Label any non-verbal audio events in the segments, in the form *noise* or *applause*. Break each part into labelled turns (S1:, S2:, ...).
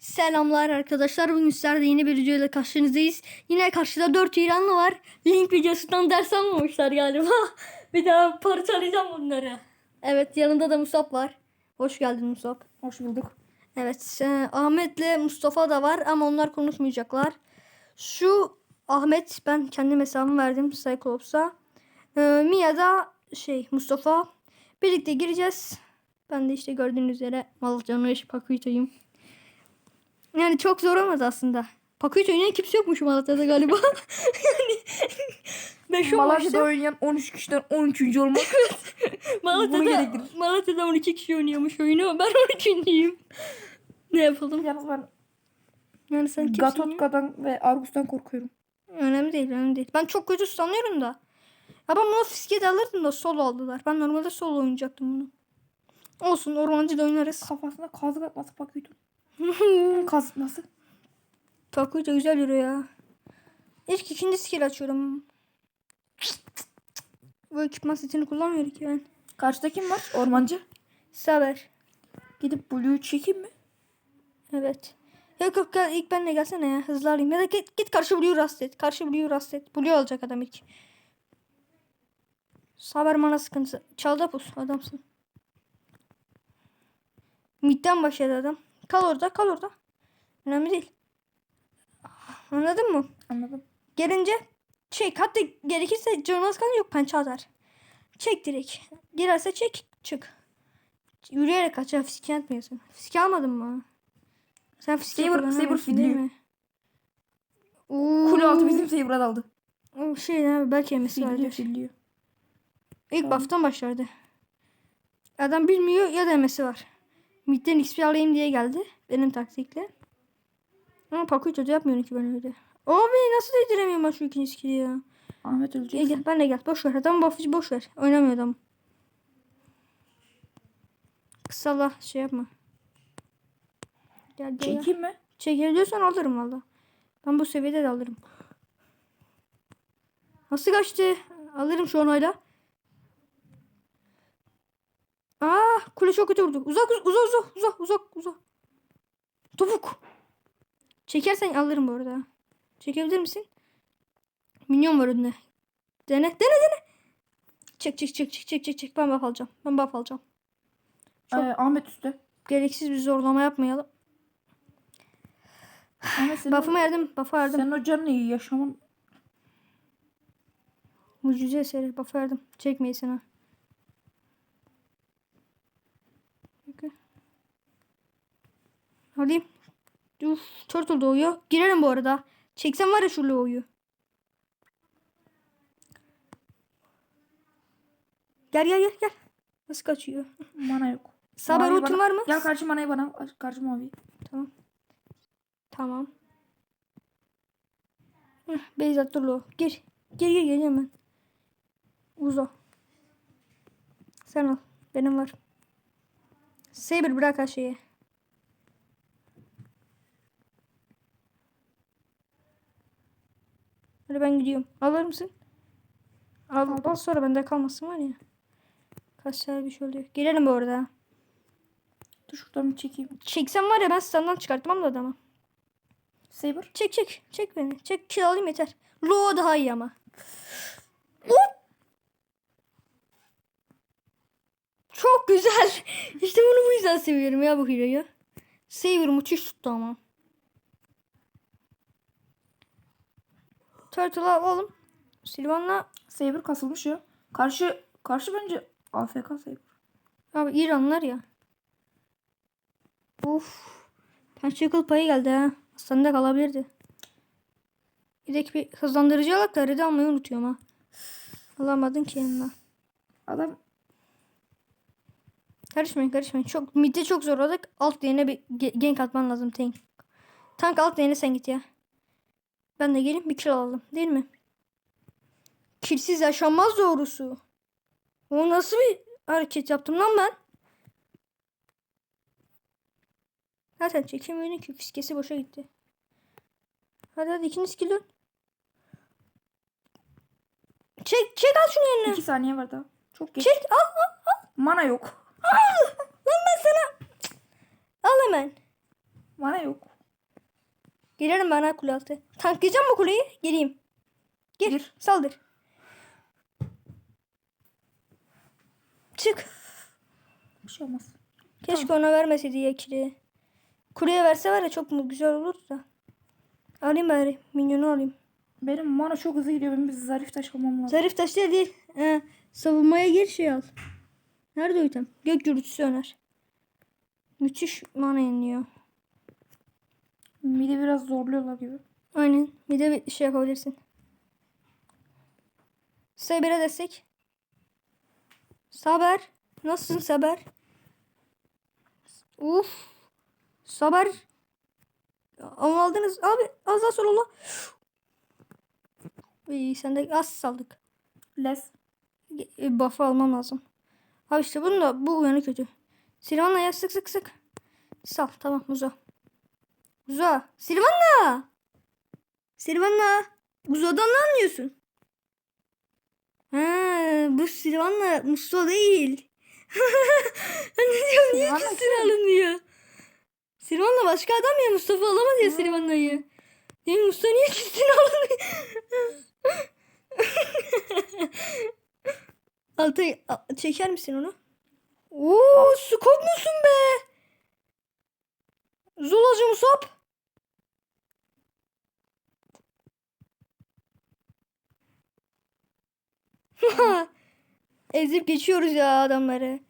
S1: Selamlar arkadaşlar. Bugün sizlerle yeni bir videoyla karşınızdayız. Yine karşıda 4 İranlı var. Link videosundan ders almamışlar galiba. *laughs* bir daha parçalayacağım bunları. Evet yanında da Musab var. Hoş geldin Musab.
S2: Hoş bulduk.
S1: Evet e, Ahmet'le Mustafa da var ama onlar konuşmayacaklar. Şu Ahmet ben kendi hesabımı verdim Cyclops'a. E, Mia da şey Mustafa. Birlikte gireceğiz. Ben de işte gördüğünüz üzere Malatya'nın eşi Pakuyto'yum. Yani çok zor olmaz aslında. Pakuyto oynayan kimse yokmuş Malatya'da galiba. *laughs* yani ben şu
S2: Malatya'da
S1: maçta
S2: oynayan 13 kişiden 13. olmak *laughs*
S1: Malatya'da. Malatya'da 12 kişi oynuyormuş oyunu. Ben 13'üncüyüm. Ne yapalım?
S2: yalnız ben
S1: Yani sen?
S2: Gatotka'dan ve Argus'tan korkuyorum.
S1: Önemli değil, önemli değil. Ben çok kötü sanıyorum da. Ya ben bunu fiske de alırdım da solo aldılar. Ben normalde solo oynayacaktım bunu. Olsun ormancı da oynarız.
S2: Kafasına kazık atması bakıyordum. *laughs* Kazık nasıl?
S1: Takuyu da güzel yürüyor ya. İlk ikinci skill açıyorum. Bu ekipman setini kullanmıyorum ki ben.
S2: Karşıda kim var? Ormancı.
S1: Saber.
S2: Gidip Blue'yu çekeyim mi?
S1: Evet. Yok yok gel, ilk benle gelsene ya. Hızlı alayım. Ya da git, git karşı Blue'yu rast et. Karşı Blue'yu rast et. Blue alacak adam ilk. Saber mana sıkıntısı. Çalda pus adamsın. Midden başladı adam. Kal orada kal orada. Önemli değil. Anladın mı?
S2: Anladım.
S1: Gelince çek. Hatta gerekirse canınız kan yok pençe atar. Çek direkt. Girerse çek çık. Yürüyerek kaç ya fiske atmıyorsun. Fiske almadın mı? Sen fiske
S2: Saber- Saber
S1: değil
S2: fidliyor.
S1: mi? Oo.
S2: Kule altı bizim Saber'a daldı.
S1: O şey ne belki yemesi vardır.
S2: fidliyor.
S1: İlk
S2: Tamam.
S1: buff'tan başlardı. Adam bilmiyor ya da yemesi var. Midden XP alayım diye geldi. Benim taktikle. Ama Pakuito da yapmıyor ki ben öyle. Abi nasıl değdiremiyorum ben şu ikinci skill'i ya.
S2: Ahmet ölecek.
S1: gel ben de gel. Boş ver. Adam buff'ı boş ver. Oynamıyor adam. Kısala şey yapma. Gel gel.
S2: Çekeyim mi?
S1: Çekebiliyorsan alırım valla. Ben bu seviyede de alırım. Nasıl kaçtı? Alırım şu an kule çok kötü vurdu. Uzak uzak uzak uzak uzak uzak. Topuk. Çekersen alırım bu arada. Çekebilir misin? Minyon var önünde. Dene dene dene. Çek çek çek çek çek çek çek. Ben buff alacağım. Ben buff alacağım. Çok-
S2: Ee, Ahmet üstte.
S1: Gereksiz bir zorlama yapmayalım.
S2: Ahmet senin,
S1: Buff'ımı verdim. Buff'ı verdim.
S2: senin o canın iyi yaşamın.
S1: Mucize eseri. Buff verdim. Çekmeyi sana. Alayım. Uf, turtle doğuyor. Girerim bu arada. Çeksem var ya şu Lo'yu. Gel gel gel gel. Nasıl kaçıyor?
S2: Mana yok.
S1: Ultin
S2: bana-
S1: var mı?
S2: Gel karşı manayı bana. Karşı mavi.
S1: Tamam. Tamam. Heh, Beyzat dur lo. Gir. Gir gir geliyorum ben. Uzo. Sen al. Benim var. Saber bırak her şeyi. Hadi ben gidiyorum. Alır mısın? Al, al sonra bende kalmasın var ya. Kaç tane bir şey oluyor. Gelirim bu arada.
S2: Dur şuradan bir çekeyim.
S1: Çeksem var ya ben standdan çıkartmam da adamı.
S2: Saber.
S1: Çek çek. Çek beni. Çek kill alayım yeter. Low daha iyi ama. Hop! Çok güzel. *laughs* İşte bunu bu yüzden seviyorum ya bu hero'yu. Saber müthiş tuttu ama. Turtle al oğlum. Silvan'la
S2: Saber kasılmış ya. Karşı karşı bence AFK Saber.
S1: abi İranlılar ya. Uf. Pençakıl payı geldi ha. Hastanede kalabilirdi. Bir de bir hızlandırıcı alak da redi almayı unutuyorum ha. Alamadın ki yanına.
S2: Adam
S1: Karışmayın karışmayın. Çok midde çok zorladık. Alt lane'e bir ge- gank atman lazım tank. Tank alt lane'e sen git ya. Ben de geleyim bir kill alalım değil mi? Killsiz yaşanmaz doğrusu. O nasıl bir hareket yaptım lan ben? Zaten çekemiyorum ki fiskesi boşa gitti. Hadi hadi ikinci skill dön. Çek çek al şunu yerine.
S2: 2 saniye var daha. Çok geç.
S1: Çek al al al.
S2: Mana yok.
S1: Lan ben sana. Al hemen.
S2: Mana yok.
S1: Girerim ben ha kule altı. Tanklayacağım mı kuleyi? Gireyim. Gir.
S2: Gir.
S1: Saldır. Çık.
S2: Bir şey olmaz.
S1: Keşke ona vermeseydi ya kili. Kuleye verse var ya çok mu güzel olur da. Alayım bari. Minyonu alayım.
S2: Benim mana çok hızlı gidiyor. Benim bir zarif taş almam lazım.
S1: Zarif taş değil. değil. Ee, savunmaya gir şey al. Nerede o item? Gök gürültüsü öner. Müthiş mana yeniliyor.
S2: Mide biraz zorluyorlar gibi.
S1: Aynen. Bir de bir şey yapabilirsin. Saber'e destek. Saber. Nasılsın Saber? Uf. Saber. Ama aldınız. Abi az daha sonra İyi sen de az saldık.
S2: Les.
S1: E, Buff'ı almam lazım. Abi işte bunun da bu yanı kötü. Silvanla ya sık sık sık. Sal tamam uza. Uza. Silvanla. Silvanla. Uzadan ne anlıyorsun? Ha, bu Silvanla Musto değil. *laughs* ne diyorum niye üstüne alınıyor? Silvanla başka adam ya Mustafa alamaz ya Silvanla'yı. Değil? Mustafa niye üstüne alınıyor? *laughs* Altay çeker misin onu? Oo, skop musun be? Zulacı Musab. *laughs* Ezip geçiyoruz ya adamları.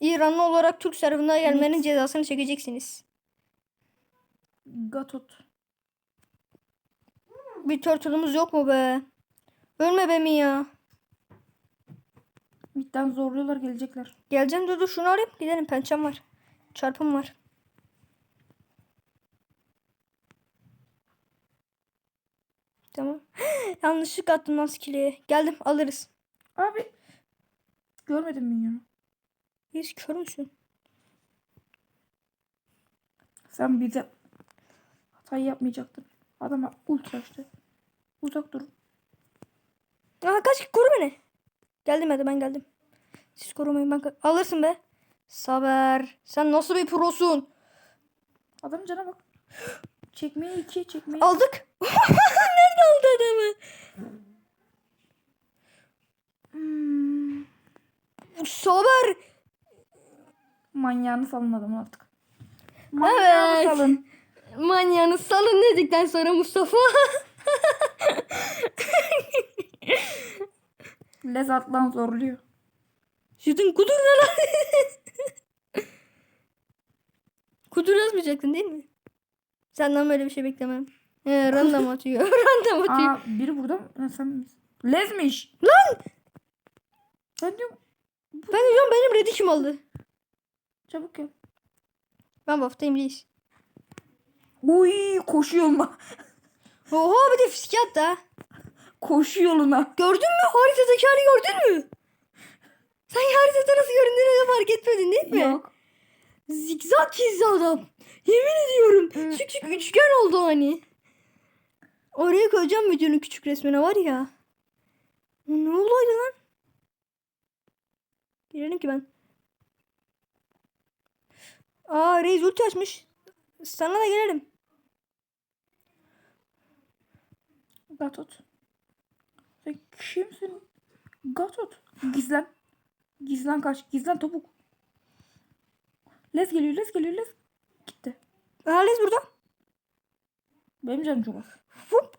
S1: İranlı olarak Türk servına gelmenin cezasını çekeceksiniz.
S2: Gatot.
S1: Bir turtle'ımız yok mu be? Ölme be mi ya?
S2: Midden zorluyorlar gelecekler.
S1: Geleceğim dur dur şunu alayım. Gidelim pençem var. Çarpım var. Tamam. *gasps* Yanlışlık attım skill'i. Geldim alırız.
S2: Abi. Görmedim minyonu.
S1: Biz kör müsün?
S2: Sen bize hatayı yapmayacaktın. Adama ultra işte. Uzak durun.
S1: Aa kaç koru beni. Geldim hadi ben geldim. Siz korumayın ben alırsın be. Saber. Sen nasıl bir prosun?
S2: Adamın cana bak. *gasps* Çekmeyi iki, çekmeyi.
S1: Aldık. Nerede aldı adamı?
S2: Hmm.
S1: Saber.
S2: Manyağını salın adamın artık. Manyağını
S1: Evet.
S2: salın.
S1: Manyağını salın dedikten sonra Mustafa.
S2: Lez atlan zorluyor.
S1: Şutun kudur ne lan? kudur yazmayacaktın değil mi? Senden böyle bir şey beklemem. He, *laughs* random atıyor. *laughs* random atıyor.
S2: Aa biri burada mı? Sen? Lezmiş.
S1: Lan!
S2: Ben diyorum
S1: Ben de diyorum benim red'i kim aldı?
S2: çabuk gel.
S1: Ben buff'tayım reis.
S2: Uy koşu yoluna. *laughs*
S1: Oha bir de fiske attı ha.
S2: Koşu yoluna.
S1: Gördün mü? Haritadaki hali gördün mü? Sen haritada nasıl göründüğünü fark etmedin değil mi?
S2: Yok.
S1: Zigzag çizdi adam. Yemin ediyorum. Küçük üçgen oldu hani. Oraya koyacağım videonun küçük resmine var ya. Ne olaydı lan? Girelim ki ben. Aa Reis ulti açmış. Sana da gelelim.
S2: Gatot. Sen kimsin? Gatot. Gizlen. Gizlen kaç. Gizlen topuk. Lez geliyor, Lez geliyor, Lez. Gitti.
S1: Aa Reis burada.
S2: Benim canım çok az.
S1: Hop.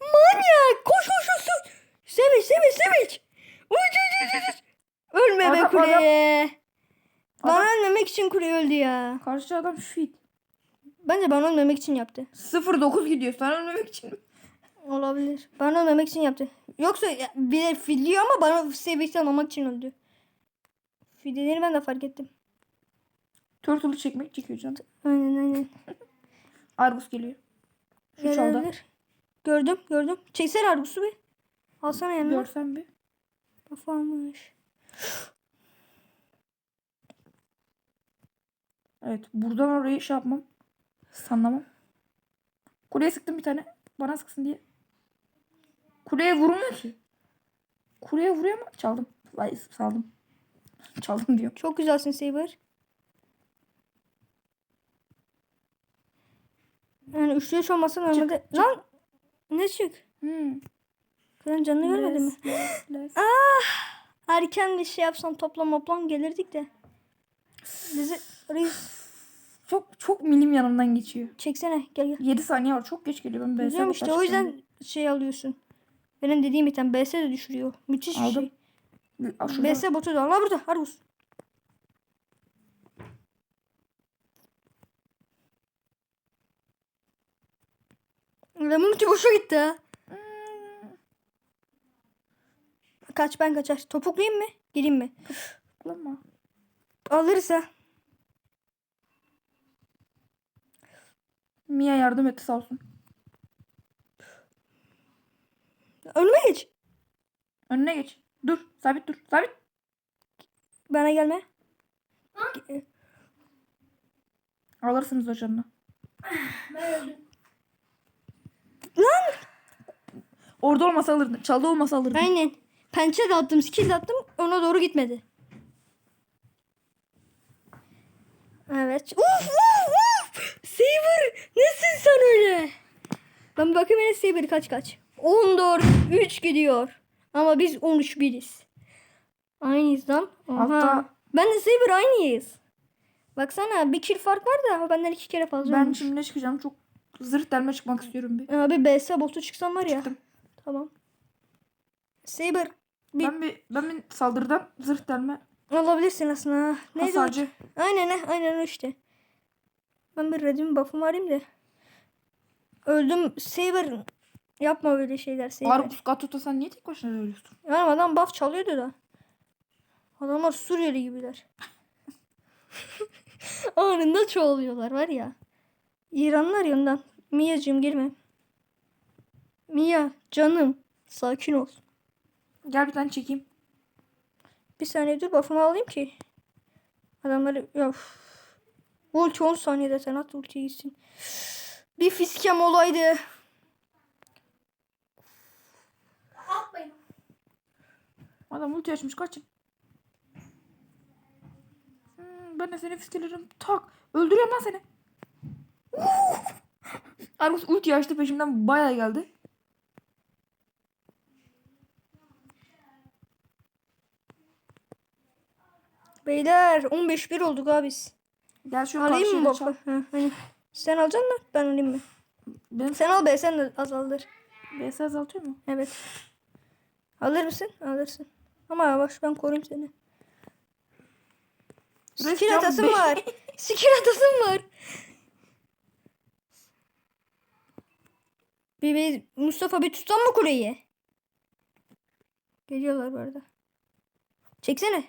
S1: Manyak. Koş koş koş. koş. Sevinç sevinç sevinç. Uç uç uç uç. Ölme be
S2: Adam-
S1: kuleye.
S2: Adam-
S1: Bana ölmemek için kule öldü ya.
S2: Karşı adam fit.
S1: Bence bana ölmemek için yaptı.
S2: 0-9 gidiyor. Sana ölmemek için.
S1: Olabilir. Bana ölmemek için yaptı. Yoksa ya- bir fidliyor ama bana seviyesi almamak için öldü. Fideleri ben de fark ettim.
S2: Turtle'ı çekmek çekiyor canım.
S1: Aynen aynen. *laughs*
S2: Argus geliyor. Şu çalda.
S1: Gördüm gördüm. Çeksene Argus'u bir. Alsana yanına.
S2: Görsen bir.
S1: Kafa almış.
S2: Evet. Buradan orayı şey yapmam. Sanlamam. Kuleye sıktım bir tane. Bana sıksın diye. Kuleye vurmuyor ki. Kuleye vuruyor ama çaldım. Vay saldım. *laughs* Çaldım diyor.
S1: Çok güzelsin Saber. Yani üçlü üç olmasa normalde.
S2: çık.
S1: Lan ne çık?
S2: Hmm.
S1: Kızın canını görmedin mi? *gasps* Ah! Erken bir şey yapsam toplam toplam gelirdik de. Bizi reis *sighs*
S2: Çok çok milim yanımdan geçiyor.
S1: çeksene gel gel.
S2: 7 saniye var. Çok geç geliyor. Ben BS
S1: Biliyorum işte o yüzden şey alıyorsun. Benim dediğim item BS de düşürüyor. Müthiş bir
S2: Aldım.
S1: şey.
S2: Al şurada.
S1: BS botu da al. Ha burada Argus. Lemon ulti boşa gitti ha. Kaç ben kaçar. Topuklayayım mı? Gireyim mi?
S2: Kullanma.
S1: Alırsa.
S2: Mia yardım etti sağ olsun.
S1: Önüme geç.
S2: Önüne geç. Dur. Sabit dur. Sabit.
S1: Bana gelme.
S2: Alırsınız o canını.
S1: Lan.
S2: Orada olmasa alırdın. Çaldı olmasa alırdın.
S1: Aynen. Pençe de attım, skill de attım. Ona doğru gitmedi. Evet. Uf uf uf. Saber. Nesin sen öyle? Ben bir bakayım yine Saber kaç kaç. 14 3 gidiyor. Ama biz 13 biriz. Aynıyız lan. Aha.
S2: Altta-
S1: Ben de Saber aynıyız. Baksana bir kill fark var da benden iki kere fazla
S2: Ben
S1: olmuş.
S2: şimdi ne çıkacağım? Çok zırh delme çıkmak istiyorum bir.
S1: Abi BS botu çıksam var ya.
S2: Çıktım.
S1: Tamam. Saber Bir-
S2: Ben bir ben bir saldırıdan zırh delme
S1: alabilirsin aslında. Neydi o?
S2: hasarcı.
S1: Aynen he, aynen o işte. Ben bir redim buff'ımı arayayım da. Öldüm Saber. Yapma böyle şeyler Saber.
S2: Argus Gatot'a sen niye tek başına ölüyorsun?
S1: Yani adam buff çalıyordu da. Adamlar Suriyeli gibiler. *laughs* Anında çoğalıyorlar var ya. İranlar yanından. Mia'cığım girme. Mia canım. Sakin ol.
S2: Gel bir tane çekeyim.
S1: Bir saniye dur buff'ımı alayım ki. Adamları ya üf. Ulti 10 saniyede sen at ulti gitsin. Bir fiskem olaydı.
S2: Adam ulti açmış kaçın. Hmm, ben de seni fiskelerim. Tak. Öldürüyorum lan seni. Argus ulti açtı peşimden bayağı geldi.
S1: Beyler 15-1 olduk abi biz.
S2: Gel şu
S1: Alayım mı. Ha, hani. Sen alacaksın mı? Ben alayım mı?
S2: Benim
S1: Sen al be sen de azaldır.
S2: BS azaltıyor mu?
S1: Evet. Alır mısın? Alırsın. Ama yavaş ben koruyayım seni. Skill *laughs* atasım var. Skill atasım var. Bir, bir Mustafa bir tutan mı kuleyi? Geliyorlar bu arada. Çeksene.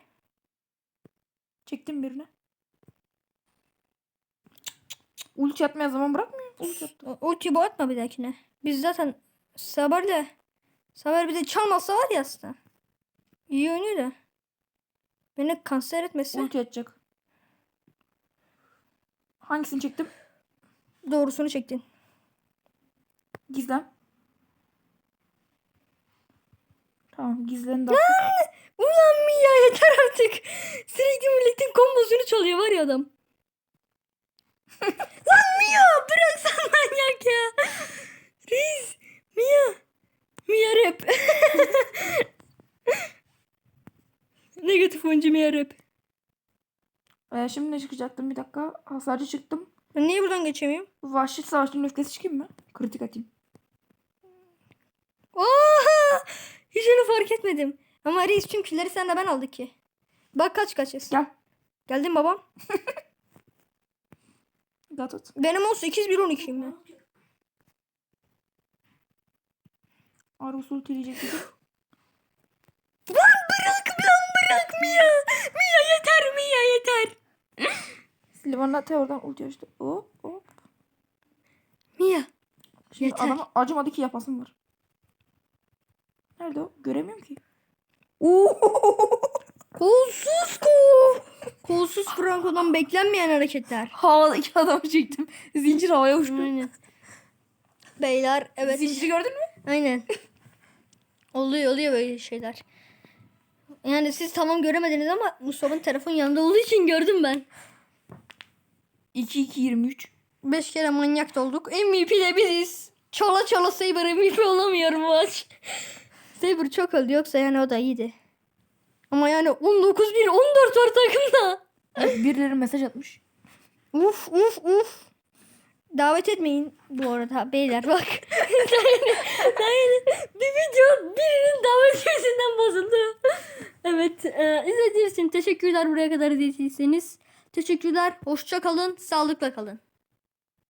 S2: Çektim birine. Ulti atmaya zaman bırakmıyor. Ulti attı.
S1: Ulti bu atma bir dahakine. Biz zaten Saber'le Saber bir de çalmazsa var ya aslında. İyi oynuyor da. Beni kanser etmesin.
S2: Ulti atacak. Hangisini çektim?
S1: Doğrusunu çektin.
S2: Gizlen. Tamam gizlen de attım.
S1: Ulan Mia yeter artık. Sürekli milletin kombosunu çalıyor var ya adam. *laughs* Lan Mia bıraksan manyak ya. Reis Mia. Mia rap. *laughs* Negatif oyuncu Mia rap.
S2: Ee, şimdi ne çıkacaktım bir dakika. Hasarcı çıktım.
S1: Ben niye buradan geçemiyorum?
S2: Vahşi savaşçının öfkesi çıkayım mı? Kritik atayım.
S1: Oha! Hiç onu fark etmedim. Ama reis tüm killeri sen de ben aldık ki. Bak kaç kaçız.
S2: Gel.
S1: Geldin babam. *laughs*
S2: Gatot.
S1: Benim olsun 8 1 12'yim ben.
S2: Argus ultileyecek. *laughs*
S1: Lan bırak lan bırak Mia. Mia yeter Mia yeter. *laughs*
S2: Silvanate oradan ulti açtı. Hop hop.
S1: Mia.
S2: Şimdi
S1: Yeter.
S2: adama acımadı ki yapasım var. Nerede o? Göremiyorum ki. *laughs*
S1: Kolsuz kol. Kolsuz Franco'dan beklenmeyen hareketler.
S2: Havadaki adamı çektim. Zincir havaya uçtu.
S1: Aynen. Beyler evet.
S2: Zinciri gördün mü?
S1: Aynen. Oluyor oluyor böyle şeyler. Yani siz tamam göremediniz ama Mustafa'nın telefon yanında olduğu için gördüm ben.
S2: 2-2-23.
S1: 5 kere manyak dolduk. MVP de biziz. Çala çala Saber MVP olamıyor bu maç. Saber çok öldü yoksa yani o da iyiydi. Ama yani 19-1 14 var takımda.
S2: Birileri mesaj atmış.
S1: Uf uf uf. Davet etmeyin bu arada beyler bak. *laughs* yani, yani bir video birinin davet yüzünden bozuldu. evet e, izlediğiniz için teşekkürler buraya kadar izlediyseniz. Teşekkürler. Hoşça kalın. Sağlıkla kalın.